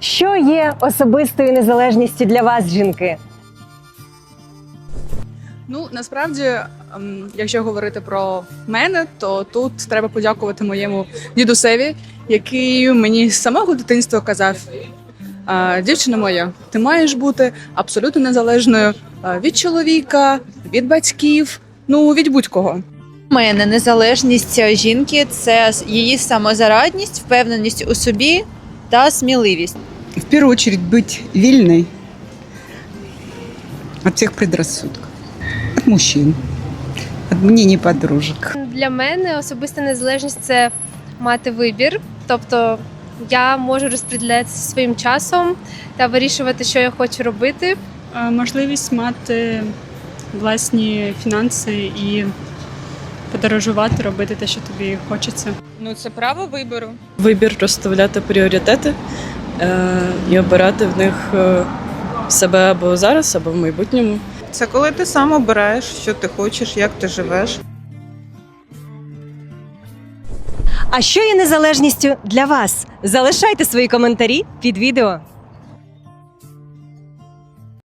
Що є особистою незалежністю для вас, жінки? Ну насправді, ем, якщо говорити про мене, то тут треба подякувати моєму дідусеві, який мені з самого дитинства казав: дівчина моя, ти маєш бути абсолютно незалежною від чоловіка, від батьків, ну від будь-кого. У мене незалежність жінки це її самозарадність, впевненість у собі та сміливість. в первую очередь быть вильной от всех предрассудков, от мужчин, от мнений подружек. Для мене особиста незалежність це мати вибір. Тобто я можу розподіляти своїм часом та вирішувати, що я хочу робити. Можливість мати власні фінанси і подорожувати, робити те, що тобі хочеться. Ну це право вибору. вибір розставляти пріоритети е, і обирати в них е, себе або зараз, або в майбутньому. Це коли ти сам обираєш, що ти хочеш, як ти живеш. А що є незалежністю для вас? Залишайте свої коментарі під відео.